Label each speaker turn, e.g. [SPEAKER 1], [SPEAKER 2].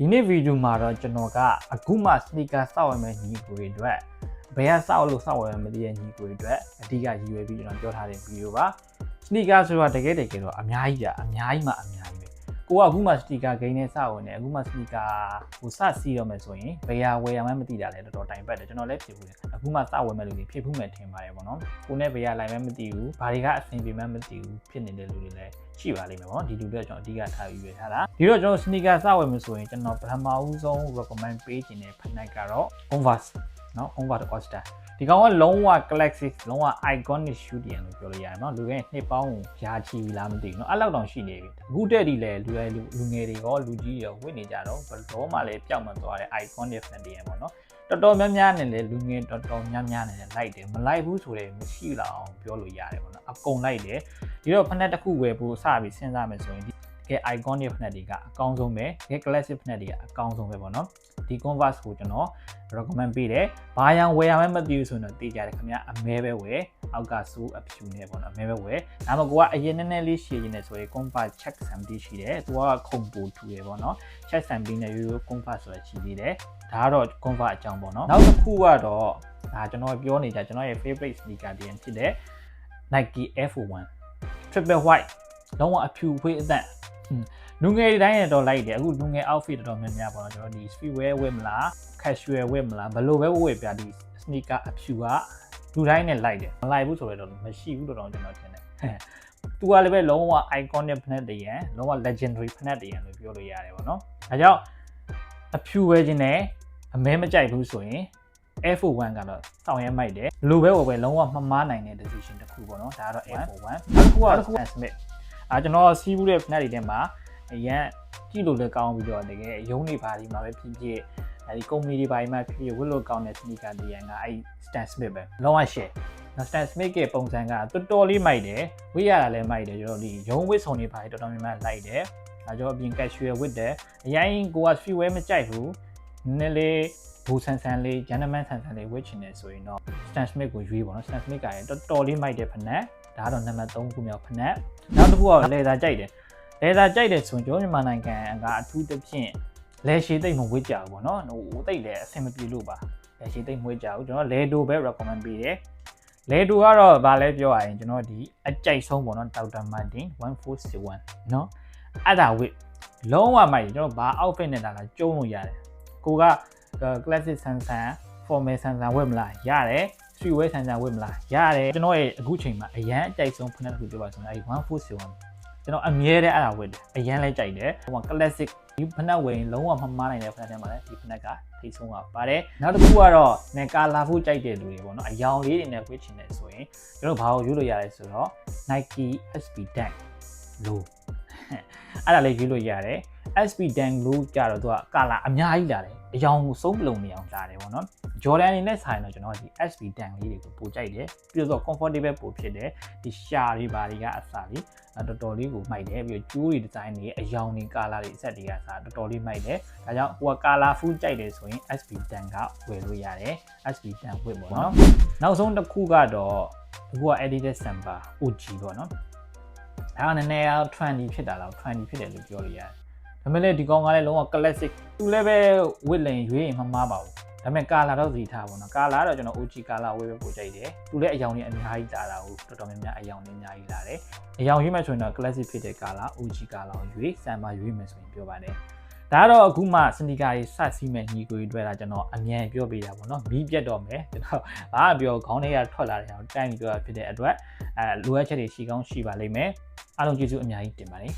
[SPEAKER 1] ဒီနေ့ဗီဒီယိုမှာတော့ကျွန်တော်ကအခုမှ sneaker စောက်ရမယ့်ညီကိုတွေအတွက်ဘယ်ကစောက်လို့စောက်ရမလဲမသိတဲ့ညီကိုတွေအတွက်အဓိကရည်ရွယ်ပြီးကျွန်တော်ပြောထားတဲ့ဗီဒီယိုပါ sneaker ဆိုတာတကယ်တကယ်တော့အများကြီးอ่ะအများကြီးမှအများ ကြီးပဲကိုကအခုမှ sneaker ဂိမ်းနဲ့စောက်ဝင်တယ်အခုမှ sneaker ကိုစစီးတော့မယ်ဆိုရင်ဘယ်ဟာဝယ်ရမှန်းမသိတာလဲတော်တော်တိုင်ပတ်တယ်ကျွန်တော်လည်းဖြစ်ဘူးလေအခုမှစောက်ဝင်မဲ့လူတွေဖြစ်ဘူးမဲ့ထင်ပါတယ်ပေါ့နော်ကိုနဲ့ဘယ်ဟာလိုက်မှန်းမသိဘူးဘာတွေကအဆင်ပြေမှန်းမသိဘူးဖြစ်နေတဲ့လူတွေလည်းရှိပါလိမ့်မယ်ပေါ့နော်ဒီလူတွေကျွန်တော်အဓိကထားပြီးရထားတာဒီတော့ကျွန်တော် sneaker စောက်ဝင်မယ်ဆိုရင်ကျွန်တော်ပထမဦးဆုံး recommend ပေးခြင်းတဲ့ဖက်နက်ကတော့ Converse နော် Converse All-Star ဒီကောင်ကလုံးဝ classic လုံးဝ iconic shoe တည်ရလို့ပြောလို့ရတယ်เนาะလူငယ်နှစ်ပေါင်းရာချီပြီလားမသိဘူးเนาะအဲ့လောက်တောင်ရှိနေပြီအခုတည်းဒီလေလူလူလူငယ်တွေရောလူကြီးတွေရောဝတ်နေကြတော့ဘယ်တော့မှလည်းပျောက်မသွားတဲ့ iconic ဖက်တည်ရပေါ့เนาะတော်တော်များများနဲ့လေလူငယ်တော်တော်များများနဲ့လိုက်တယ်မလိုက်ဘူးဆိုတော့မရှိတော့အောင်ပြောလို့ရတယ်ပေါ့เนาะအကုန်လိုက်တယ်ဒီတော့ဖက်နက်တစ်ခုဝယ်ဖို့စပြီးစဉ်းစားမယ်ဆိုရင် get icon တွေ fnet တွေကအကောင်းဆုံးပဲ get classic fnet တွေကအကောင်းဆုံးပဲပေါ့နော်ဒီ converse ကိုကျွန်တော် recommend ပေးတယ်ဘာရန်ဝယ်ရမယ်မသိဘူးဆိုရင်တော့သိကြတယ်ခင်ဗျာအမဲပဲဝယ်အောက်ကဆိုးအဖြူနဲ့ပေါ့နော်အမဲပဲဝယ်ဒါမှမဟုတ်ကိုကအရင်နည်းနည်းလေးရှည်ရင်းနဲ့ဆိုရင် converse check sample ရှိတယ်သူကခုံပူထူတယ်ပေါ့နော် check sample နဲ့ရိုးရိုး converse ဆိုတာရှိသေးတယ်ဒါကတော့ converse အကြောင်းပေါ့နော်နောက်တစ်ခုကတော့ဒါကျွန်တော်ပြောနေကြကျွန်တော်ရဲ့ favorite sneaker တည်းဖြစ်တဲ့ Nike F1 Triple White လုံးဝအဖြူဖွေးအသက် လူငယ်တွေတိုင်းရတော့လိုက်တယ်အခုလူငယ် outfit တော်တော်များများပေါ့နော်ကျွန်တော်ဒီ streetwear ဝတ်မလား casual ဝတ်မလားဘယ်လိုပဲဝတ်ပြဒီ sneaker အဖြူကလူတိုင်းနဲ့လိုက်တယ်မလိုက်ဘူးဆိုတော့မရှိဘူးတော့ကျွန်တော်ထင်တယ်သူကလည်းပဲလုံးဝ iconic ဖက်တည်းရန်လုံးဝ legendary ဖက်တည်းရန်လို့ပြောလို့ရတယ်ပေါ့နော်ဒါကြောင့်အဖြူဝဲခြင်းနဲ့အမဲမကြိုက်ဘူးဆိုရင် Air Force 1ကတော့စောင့်ရဲမိုက်တယ်လူပဲဝယ်ပဲလုံးဝမမားနိုင်တဲ့ decision တစ်ခုပေါ့နော်ဒါကတော့ Air Force 1နောက်တစ်ခုကတော့ Stan Smith အာကျွန်တော်စီးဘူးတဲ့ fnac တွေထဲမှာအရန်ကြည့်လို့လည်းကောင်းပြီးတော့တကယ်ရုံးနေပါဒီမှာပဲဖြစ်ဖြစ်အဲဒီ company တွေပါဒီမှာဖြစ်ဖြစ်ဝတ်လို့ကောင်းတဲ့ sneaker တွေရန်ကအဲဒီ Stan Smith ပဲလုံးဝ share နော် Stan Smith ရဲ့ပုံစံကတော်တော်လေးမိုက်တယ်ဝိရတာလည်းမိုက်တယ်ကျွန်တော်ဒီရုံးဝတ်ဆုံနေပါတော်တော်များများလိုက်တယ်ဒါကြောင့်အပြင် casual ဝတ်တယ်အရင်ကိုက free wear မကြိုက်ဘူးနည်းနည်းလေးဘူဆန်ဆန်လေး gentleman ဆန်ဆန်လေးဝတ်ချင်တယ်ဆိုရင်တော့ Stan Smith ကိုရွေးပါတော့ Stan Smith ကရင်တော်တော်လေးမိုက်တဲ့ဖက်နက် ဒါကတော့နံပါတ်3ခုမြောက်ဖနက်နောက်တစ်ခုကလေသာကြိုက်တယ်လေသာကြိုက်တယ်ဆိုရင်ကျွန်တော်မြန်မာနိုင်ငံကအထူးသဖြင့်လဲရှည်တိတ်မဝေ့ကြဘူးပေါ့နော်ဟိုတိတ်လည်းအဆင်မပြေလို့ပါလဲရှည်တိတ်မဝေ့ကြဘူးကျွန်တော်လေဒိုပဲ recommend ပေးတယ်လေဒိုကတော့ဗာလဲပြောရရင်ကျွန်တော်ဒီအကြိုက်ဆုံးပေါ့နော်ဒေါက်တာမာတင်1461နော်အဲ့ဒါဝိလုံးဝမိုက်ကျွန်တော်ဘာ outfit နဲ့လာလာကျုံးလို့ရတယ်ကိုက classic ဆန်ဆန် formal ဆန်ဆန်ဝတ်မလားရတယ် street wear ဆန်ဆန်ဝတ်မလားရတယ်ကျွန်တော်ရဲ့အခုချိန်မှာအရန်အကြိုက်ဆုံးဖက်နက်တစ်ခုပြောပါဆိုရင်အဲဒီ1401ကျွန်တော်အမြဲတမ်းအဲ့ဒါဝတ်တယ်အရန်လဲကြိုက်တယ်ဟိုမှာ classic ဒီဖက်နက်ဝင်လုံးဝမမှားနိုင်တဲ့ဖက်နက်ထဲမှာလည်းဒီဖက်နက်ကထိဆုံးကပါတယ်နောက်တစ်ခုကတော့နေကာလာဖို့ကြိုက်တဲ့လူတွေပေါ့နော်အယောင်လေးတွေနဲ့ဝတ်ချင်တယ်ဆိုရင်ကျွန်တော်ဘာကိုယူလို့ရလဲဆိုတော့ Nike SB Dunk low အဲ့ဒါလေးယူလို့ရတယ် SB Dunk low ကြတော့သူကကာလာအများကြီးလာတယ်အယောင်ကိုစုံးပလုံနေအောင်လာတယ်ပေါ့နော် Jordan အနေနဲ့ဆိုင်တော့ကျွန်တော်ဒီ SB Dunk လေးတွေကိုပိုကြိုက်တယ်ပြီးတော့ comfortable ပိုဖြစ်တယ်ဒီရှာတွေဘာတွေကအစလေးတော်တော်လေးကိုမိုက်တယ်ပြီးတော့ကျိုးတွေဒီဇိုင်းတွေအယောင်တွေကာလာတွေအဆက်တွေကစားတော်တော်လေးမိုက်တယ်ဒါကြောင့်ဟိုကကာလာဖူးကြိုက်တယ်ဆိုရင် SB Dunk ကဝယ်လို့ရတယ် SB Dunk ဝတ်ပေါ့နော်နောက်ဆုံးတစ်ခုကတော့အခုက Adidas Samba OG ပေါ့နော်ဒါကနည်းနည်း trendy ဖြစ်တာလား trendy ဖြစ်တယ်လို့ပြောလို့ရတယ် ဒါပေမဲ့လည်းဒီကောင်ကလည်းလုံးဝ classic သူလည်းပဲဝစ်လင်ရွေးရင်မမှားပါဘူးဒါပေမဲ့ကာလာတော့စီထားပါတော့ကာလာတော့ကျွန်တော် OG ကာလာဝေးပဲပို့ကြိုက်တယ်သူလည်းအယောင်ကြီးအများကြီးလာတာကိုတော်တော်များများအယောင်ကြီးအများကြီးလာတယ်အယောင်ရွေးမှဆိုရင်တော့ classic ဖြစ်တဲ့ကာလာ OG ကာလာကိုရွေးစံပါရွေးမယ်ဆိုရင်ပြောပါတယ်ဒါကတော့အခုမှစနီကာကြီးစစီးမဲ့ညီကိုကြီးတွေ့တာကျွန်တော်အမြန်ပြောပေးတာပေါ့နော်မီးပြတ်တော့မယ်ကျွန်တော်ဘာမှပြောခေါင်းထဲကထွက်လာတဲ့အောင်တိုင်းပြီးပြောတာဖြစ်တဲ့အတွက်အဲလိုအပ်ချက်တွေရှိကောင်းရှိပါလိမ့်မယ်အားလုံးကျေးဇူးအများကြီးတင်ပါတယ်